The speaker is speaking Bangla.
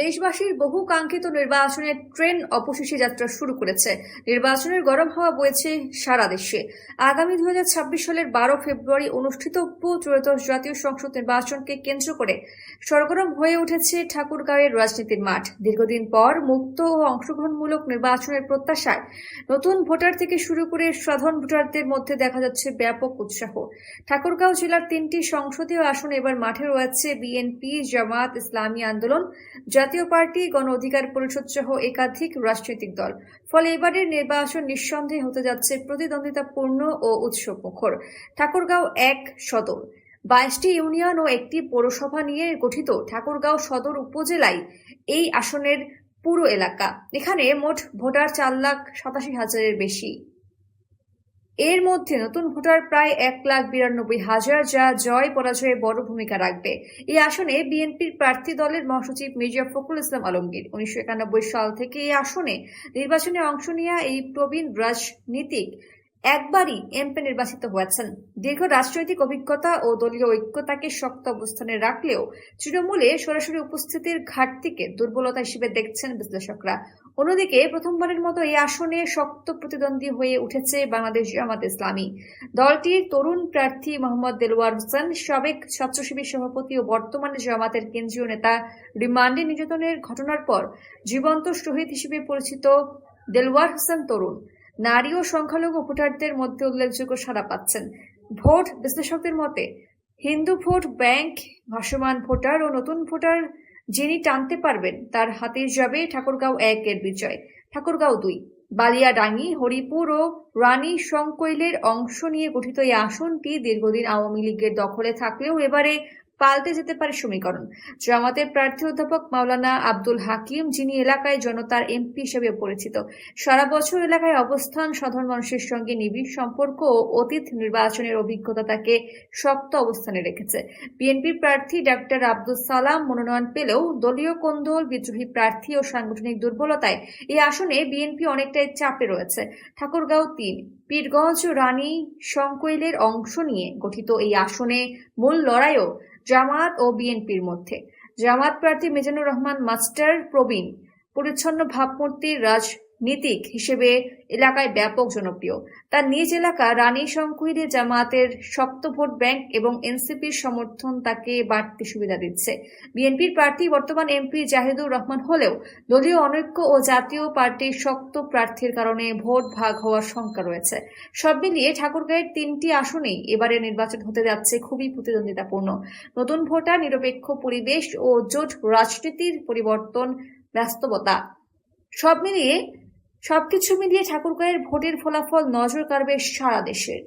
দেশবাসীর বহু কাঙ্ক্ষিত নির্বাচনের ট্রেন অবশেষে যাত্রা শুরু করেছে। নির্বাচনের গরম হওয়া বয়েছে সারা দেশে। আগামী দুহাজার ছাব্বিশ সালের বারো ফেব্রুয়ারি অনুষ্ঠিতব্য ত্রয়োদশ জাতীয় সংসদ নির্বাচনকে কেন্দ্র করে সরগরম হয়ে উঠেছে ঠাকুরগাঁওয়ের রাজনীতির মাঠ। দীর্ঘদিন পর মুক্ত ও অংশগ্রহণমূলক নির্বাচনের প্রত্যাশায় নতুন ভোটার থেকে শুরু করে সাধারণ ভোটারদের মধ্যে দেখা যাচ্ছে ব্যাপক উৎসাহ। ঠাকুরগাঁও জেলার তিনটি সংসদীয় আসনে এবার মাঠে রয়েছে বিএনপি, জামাত, ইসলামী আন্দোলন জাতীয় পার্টি, গণ অধিকার পরিষদ সহ একাধিক রাজনৈতিক দল। ফলে এবারের নির্বাচন নিঃসন্দেহে হতে যাচ্ছে প্রতিদ্বন্দ্বিতাপূর্ণ ও উৎসব মুখর ঠাকুরগাঁও এক সদর। বাইশটি ইউনিয়ন ও একটি পৌরসভা নিয়ে গঠিত ঠাকুরগাঁও সদর উপজেলায় এই আসনের পুরো এলাকা। এখানে মোট ভোটার চার লাখ সাতাশি হাজারের বেশি। এর মধ্যে নতুন ভোটার প্রায় এক লাখ বিরানব্বই হাজার যা জয় পরাজয়ে বড় ভূমিকা রাখবে। এই আসনে বিএনপির প্রার্থী দলের মহাসচিব মির্জা ফখরুল ইসলাম আলমগীর। উনিশশো একানব্বই সাল থেকে এই আসনে নির্বাচনে অংশ নেওয়া এই প্রবীণ রাজনীতিক একবারই এমপি নির্বাচিত হয়েছেন। দীর্ঘ রাজনৈতিক অভিজ্ঞতা ও দলীয় ঐক্যতাকে শক্ত অবস্থানে রাখলেও তৃণমূলে সরাসরি উপস্থিতির ঘাটতিকে দুর্বলতা হিসেবে দেখছেন বিশ্লেষকরা। অন্যদিকে প্রথমবারের মতো এই আসনে শক্ত প্রতিদ্বন্দ্বী হয়ে উঠেছে বাংলাদেশ জামাত ইসলামী। দলটির তরুণ প্রার্থী মোহাম্মদ দেলোয়ার হোসেন, সাবেক ছাত্রসেবী সভাপতি ও বর্তমানে জামাতের কেন্দ্রীয় নেতা রিমান্ডে নির্যাতনের ঘটনার পর জীবন্ত শহীদ হিসেবে পরিচিত দেলওয়ার হোসেন তরুণ। নারী ও সংখ্যালঘু ভোটারদের মধ্যে উল্লেখযোগ্য সাড়া পাচ্ছেন। ভোট বিশ্লেষকদের মতে, হিন্দু ভোট ব্যাংক, ভাসমান ভোটার ও নতুন ভোটার যিনি টানতে পারবেন, তার হাতে যাবে ঠাকুরগাঁও এক এর বিজয়। ঠাকুরগাঁও দুই, বালিয়াডাঙ্গি, হরিপুর ও রানী সংকৈলের অংশ নিয়ে গঠিত এই আসনটি দীর্ঘদিন আওয়ামী লীগের দখলে থাকলেও এবারে পাল্টে যেতে পারে সমীকরণ। জামাতের প্রার্থী অধ্যাপক মাওলানা আব্দুল হাকিম, যিনি এলাকায় জনতার এমপি হিসেবে পরিচিত। সারা বছর এলাকায় অবস্থান, সাধারণ মানুষের সঙ্গে নিবিড় সম্পর্ক ও অতীত নির্বাচনের অভিজ্ঞতা তাকে শক্ত অবস্থানে রেখেছে। বিএনপি প্রার্থী ডাক্তার আব্দুল সালাম মনোনয়ন পেলেও দলীয় কোন্দল, বিদ্রোহী প্রার্থী ও সাংগঠনিক দুর্বলতায় এই আসনে বিএনপি অনেকটাই চাপে রয়েছে। ঠাকুরগাঁও তিন, পীরগঞ্জ রানী সংকৈলের অংশ নিয়ে গঠিত এই আসনে মূল লড়াইও জামাত ও বিএনপির মধ্যে। জামাত প্রার্থী মিজানুর রহমান মাস্টার প্রবীণ পরিচ্ছন্ন ভাবমূর্তির রাজনীতিক হিসেবে এলাকায় ব্যাপক জনপ্রিয়। তার নিজ এলাকা রানী সংকুইরে জামাতের ভোট ব্যাংক এবং এনসিপির সমর্থন তাকে বাড়তি সুবিধা দিচ্ছে। বিএনপির প্রার্থী বর্তমান এমপি জাহিদুর রহমান হলেও দলীয় অনৈক্য ও জাতীয় পার্টির শক্ত প্রার্থীর কারণে ভোট ভাগ হওয়ার শঙ্কা রয়েছে। সব মিলিয়ে ঠাকুরগাঁয়ের তিনটি আসনেই এবারে নির্বাচন হতে যাচ্ছে খুবই প্রতিদ্বন্দ্বিতাপূর্ণ। নতুন ভোটার, নিরপেক্ষ পরিবেশ ও জোট রাজনীতির পরিবর্তন বাস্তবতা সব মিলিয়ে সবকিছু মিলিয়ে ঠাকুরগাঁয়ের ভোটের ফলাফল নজর কাড়বে সারা দেশের।